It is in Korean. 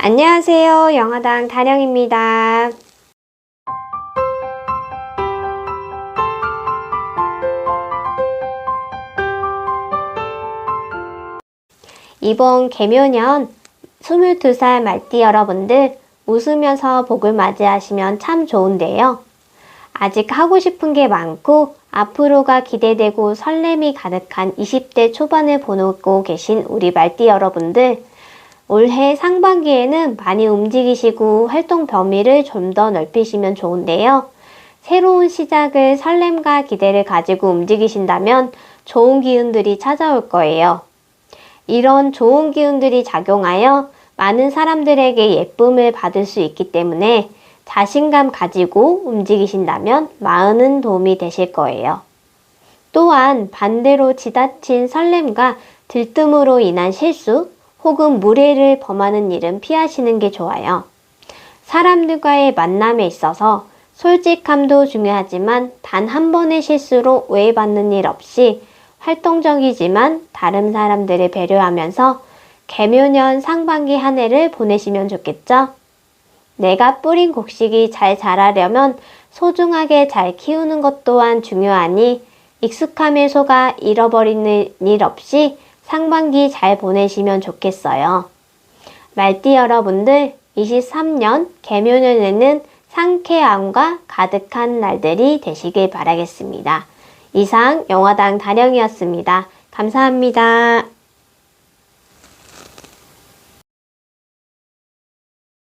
안녕하세요. 영화당 다령입니다. 이번 개묘년 22살 말띠 여러분들 웃으면서 복을 맞이하시면 참 좋은데요. 아직 하고 싶은 게 많고 앞으로가 기대되고 설렘이 가득한 20대 초반을 보내고 계신 우리 말띠 여러분들 올해 상반기에는 많이 움직이시고 활동 범위를 좀 더 넓히시면 좋은데요. 새로운 시작을 설렘과 기대를 가지고 움직이신다면 좋은 기운들이 찾아올 거예요. 이런 좋은 기운들이 작용하여 많은 사람들에게 예쁨을 받을 수 있기 때문에 자신감 가지고 움직이신다면 많은 도움이 되실 거예요. 또한 반대로 지나친 설렘과 들뜸으로 인한 실수 혹은 무례를 범하는 일은 피하시는 게 좋아요. 사람들과의 만남에 있어서 솔직함도 중요하지만 단 한 번의 실수로 오해받는 일 없이 활동적이지만 다른 사람들을 배려하면서 개묘년 상반기 한 해를 보내시면 좋겠죠? 내가 뿌린 곡식이 잘 자라려면 소중하게 잘 키우는 것 또한 중요하니 익숙함에 속아 잃어버리는 일 없이 상반기 잘 보내시면 좋겠어요. 말띠 여러분들 23년 개묘년에는 상쾌함과 가득한 날들이 되시길 바라겠습니다. 이상 영화당 다령이었습니다. 감사합니다.